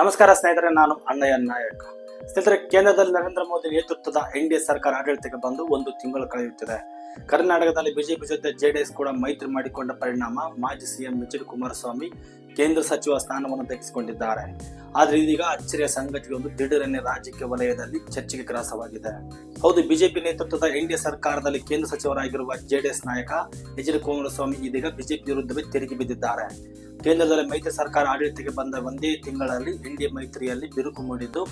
ನಮಸ್ಕಾರ ಸ್ನೇಹಿತರೆ, ನಾನು ಅಣ್ಣಯ್ಯ ನಾಯಕ್. ಸ್ನೇಹಿತರೆ, ಕೇಂದ್ರದಲ್ಲಿ ನರೇಂದ್ರ ಮೋದಿ ನೇತೃತ್ವದ ಎನ್ ಡಿ ಎ ಸರ್ಕಾರ ಆಡಳಿತಕ್ಕೆ ಬಂದು ಒಂದು ತಿಂಗಳು ಕಳೆಯುತ್ತಿದೆ. ಕರ್ನಾಟಕದಲ್ಲಿ ಬಿಜೆಪಿ ಜೊತೆ ಜೆಡಿಎಸ್ ಕೂಡ ಮೈತ್ರಿ ಮಾಡಿಕೊಂಡ ಪರಿಣಾಮ ಮಾಜಿ ಸಿಎಂ ಎಚ್ ಡಿ ಕುಮಾರಸ್ವಾಮಿ ಕೇಂದ್ರ ಸಚಿವ ಸ್ಥಾನವನ್ನು ದಕ್ಕಿಸಿಕೊಂಡಿದ್ದಾರೆ ಆದ್ರೆ ಇದೀಗ ಅಚ್ಚರಿಯ ಸಂಗತಿಯೊಂದು ದಿಢೀರನೆ ರಾಜಕೀಯ ವಲಯದಲ್ಲಿ ಚರ್ಚೆಗೆ ಗ್ರಾಸವಾಗಿದೆ. ಹೌದು, ಬಿಜೆಪಿ ನೇತೃತ್ವದ ಎನ್ ಡಿ ಸರ್ಕಾರದಲ್ಲಿ ಕೇಂದ್ರ ಸಚಿವರಾಗಿರುವ ಜೆಡಿಎಸ್ ನಾಯಕ ಎಚ್ ಡಿ ಕುಮಾರಸ್ವಾಮಿ ಇದೀಗ ಬಿಜೆಪಿ ವಿರುದ್ಧವೇ ತೆರಿಗೆ ಬಿದ್ದಿದ್ದಾರೆ. ಕೇಂದ್ರದಲ್ಲಿ ಮೈತ್ರಿ ಸರ್ಕಾರ ಆಡಳಿತಕ್ಕೆ ಬಂದ ಒಂದೇ ತಿಂಗಳಲ್ಲಿ ಎನ್ಡಿಎ ಮೈತ್ರಿಯಲ್ಲಿ ಬಿರುಕು ಮೂಡಿದ್ದು,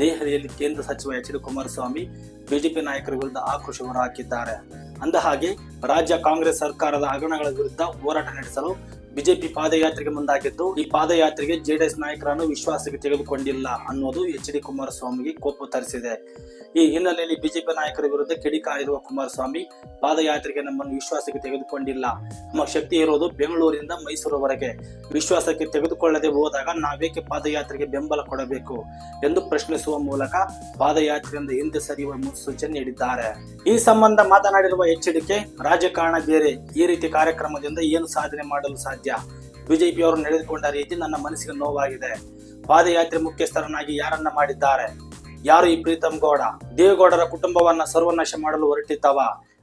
ದೆಹಲಿಯಲ್ಲಿ ಕೇಂದ್ರ ಸಚಿವ ಎಚ್ ಡಿ ಕುಮಾರಸ್ವಾಮಿ ಬಿಜೆಪಿ ನಾಯಕರ ವಿರುದ್ಧ ಆಕ್ರೋಶ ಹೊರಹಾಕಿದ್ದಾರೆ ಅಂದ ಹಾಗೆ, ರಾಜ್ಯ ಕಾಂಗ್ರೆಸ್ ಸರ್ಕಾರದ ಹಗರಣಗಳ ವಿರುದ್ಧ ಹೋರಾಟ ನಡೆಸಲು ಬಿಜೆಪಿ ಪಾದಯಾತ್ರೆಗೆ ಮುಂದಾಗಿದ್ದು, ಈ ಪಾದಯಾತ್ರೆಗೆ ಜೆಡಿಎಸ್ ನಾಯಕರನ್ನು ವಿಶ್ವಾಸಕ್ಕೆ ತೆಗೆದುಕೊಂಡಿಲ್ಲ ಅನ್ನೋದು ಎಚ್ ಡಿ ಕುಮಾರಸ್ವಾಮಿಗೆ ಕೋಪ ತರಿಸಿದೆ. ಈ ಹಿನ್ನೆಲೆಯಲ್ಲಿ ಬಿಜೆಪಿ ನಾಯಕರ ವಿರುದ್ಧ ಕಿಡಿಕಾರಿರುವ ಕುಮಾರಸ್ವಾಮಿ ಪಾದಯಾತ್ರೆಗೆ ನಮ್ಮನ್ನು ವಿಶ್ವಾಸಕ್ಕೆ ತೆಗೆದುಕೊಂಡಿಲ್ಲ. ನಮ್ಮ ಶಕ್ತಿ ಇರೋದು ಬೆಂಗಳೂರಿನಿಂದ ಮೈಸೂರುವರೆಗೆ. ವಿಶ್ವಾಸಕ್ಕೆ ತೆಗೆದುಕೊಳ್ಳದೆ ಹೋದಾಗ ನಾವೇಕೆ ಪಾದಯಾತ್ರೆಗೆ ಬೆಂಬಲ ಕೊಡಬೇಕು ಎಂದು ಪ್ರಶ್ನಿಸುವ ಮೂಲಕ ಪಾದಯಾತ್ರೆಯಿಂದ ಹಿಂದೆ ಸರಿಯುವ ಮುನ್ಸೂಚನೆ ನೀಡಿದ್ದಾರೆ. ಈ ಸಂಬಂಧ ಮಾತನಾಡಿರುವ ಎಚ್ಚರಿಕೆ ರಾಜಕಾರಣ ಬೇರೆ. ಈ ರೀತಿ ಕಾರ್ಯಕ್ರಮದಿಂದ ಏನು ಸಾಧನೆ ಮಾಡಲು ಸಾಧ್ಯ? ಬಿಜೆಪಿಯವರು ನಡೆದುಕೊಂಡ ರೀತಿ ನನ್ನ ಮನಸ್ಸಿಗೆ ನೋವಾಗಿದೆ. ಪಾದಯಾತ್ರೆ ಮುಖ್ಯಸ್ಥರನ್ನಾಗಿ ಯಾರನ್ನ ಮಾಡಿದ್ದಾರೆ? ಯಾರು ಈ ಪ್ರೀತಮ್ ಗೌಡ? ದೇವೇಗೌಡರ ಕುಟುಂಬವನ್ನ ಸರ್ವನಾಶ ಮಾಡಲು ಹೊರಟಿದ್ದವ.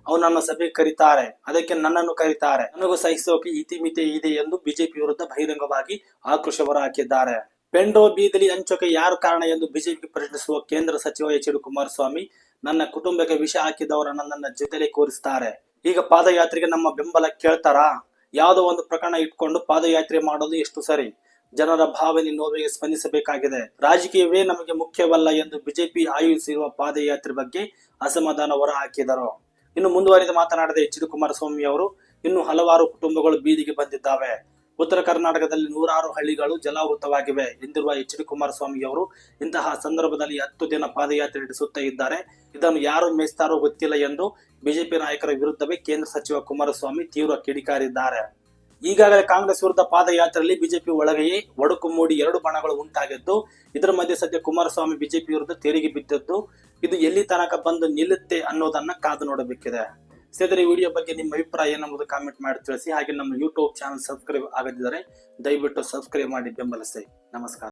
ಅವನನ್ನು ಸಭೆಗೆ ಕರೀತಾರೆ. ಅದಕ್ಕೆ ನನ್ನನ್ನು ಕರೀತಾರೆ. ನನಗೂ ಸಹಿಸೋಕೆ ಇತಿಮಿತಿ ಇದೆ ಎಂದು ಬಿಜೆಪಿ ವಿರುದ್ಧ ಬಹಿರಂಗವಾಗಿ ಆಕ್ರೋಶ ಹೊರಹಾಕಿದ್ದಾರೆ ಪೆಂಡೋ ಬೀದಲಿ ಹಂಚೋಕೆ ಯಾರು ಕಾರಣ ಎಂದು ಬಿಜೆಪಿ ಪ್ರಶ್ನಿಸುವ ಕೇಂದ್ರ ಸಚಿವ ಎಚ್ ಡಿ ಕುಮಾರಸ್ವಾಮಿ ನನ್ನ ಕುಟುಂಬಕ್ಕೆ ವಿಷ ಹಾಕಿದವರನ್ನ ನನ್ನ ಜೊತೆಲೆ ಕೂರಿಸ್ತಾರೆ. ಈಗ ಪಾದಯಾತ್ರೆಗೆ ನಮ್ಮ ಬೆಂಬಲ ಕೇಳ್ತಾರಾ? ಯಾವುದೋ ಒಂದು ಪ್ರಕರಣ ಇಟ್ಕೊಂಡು ಪಾದಯಾತ್ರೆ ಮಾಡೋದು ಎಷ್ಟು ಸರಿ? ಜನರ ಭಾವನೆ ನೋವಿಗೆ ಸ್ಪಂದಿಸಬೇಕಾಗಿದೆ. ರಾಜಕೀಯವೇ ನಮಗೆ ಮುಖ್ಯವಲ್ಲ ಎಂದು ಬಿಜೆಪಿ ಆಯೋಜಿಸಿರುವ ಪಾದಯಾತ್ರೆ ಬಗ್ಗೆ ಅಸಮಾಧಾನ ಹೊರಹಾಕಿದರು ಇನ್ನು ಮುಂದುವರಿದ ಮಾತನಾಡಿದ ಎಚ್ ಡಿ ಕುಮಾರಸ್ವಾಮಿ ಅವರು ಇನ್ನು ಹಲವಾರು ಕುಟುಂಬಗಳು ಬೀದಿಗೆ ಬಂದಿದ್ದಾವೆ. ಉತ್ತರ ಕರ್ನಾಟಕದಲ್ಲಿ ನೂರಾರು ಹಳ್ಳಿಗಳು ಜಲಾವೃತವಾಗಿವೆ ಎಂದಿರುವ ಎಚ್ ಡಿ ಕುಮಾರಸ್ವಾಮಿ ಅವರು ಇಂತಹ ಸಂದರ್ಭದಲ್ಲಿ ಹತ್ತು ದಿನ ಪಾದಯಾತ್ರೆ ನಡೆಸುತ್ತಾ ಇದ್ದಾರೆ. ಇದನ್ನು ಯಾರು ಮೇಯಿಸ್ತಾರೋ ಗೊತ್ತಿಲ್ಲ ಎಂದು ಬಿಜೆಪಿ ನಾಯಕರ ವಿರುದ್ಧವೇ ಕೇಂದ್ರ ಸಚಿವ ಕುಮಾರಸ್ವಾಮಿ ತೀವ್ರ ಕಿಡಿಕಾರಿದ್ದಾರೆ. ಈಗಾಗಲೇ ಕಾಂಗ್ರೆಸ್ ವಿರುದ್ಧ ಪಾದಯಾತ್ರೆಯಲ್ಲಿ ಬಿಜೆಪಿ ಒಳಗೆಯೇ ಒಡಕು ಮೂಡಿ ಎರಡು ಬಣಗಳು ಉಂಟಾಗಿದ್ದು, ಇದರ ಮಧ್ಯೆ ಸದ್ಯ ಕುಮಾರಸ್ವಾಮಿ ಬಿಜೆಪಿ ವಿರುದ್ಧ ತೆರಿಗೆ ಬಿದ್ದದ್ದು, ಇದು ಎಲ್ಲಿ ತನಕ ಬಂದು ನಿಲ್ಲುತ್ತೆ ಅನ್ನೋದನ್ನ ಕಾದು ನೋಡಬೇಕಿದೆ. ಸ್ನೇಹಿತರೆ, ಈ ವಿಡಿಯೋ ಬಗ್ಗೆ ನಿಮ್ಮ ಅಭಿಪ್ರಾಯ ಏನೆಂಬುದು ಕಾಮೆಂಟ್ ಮಾಡಿ ತಿಳಿಸಿ. ಹಾಗೆ ನಮ್ಮ ಯೂಟ್ಯೂಬ್ ಚಾನಲ್ ಸಬ್ಸ್ಕ್ರೈಬ್ ಆಗದಿದ್ದರೆ ದಯವಿಟ್ಟು ಸಬ್ಸ್ಕ್ರೈಬ್ ಮಾಡಿ ಬೆಂಬಲಿಸಿ. ನಮಸ್ಕಾರ.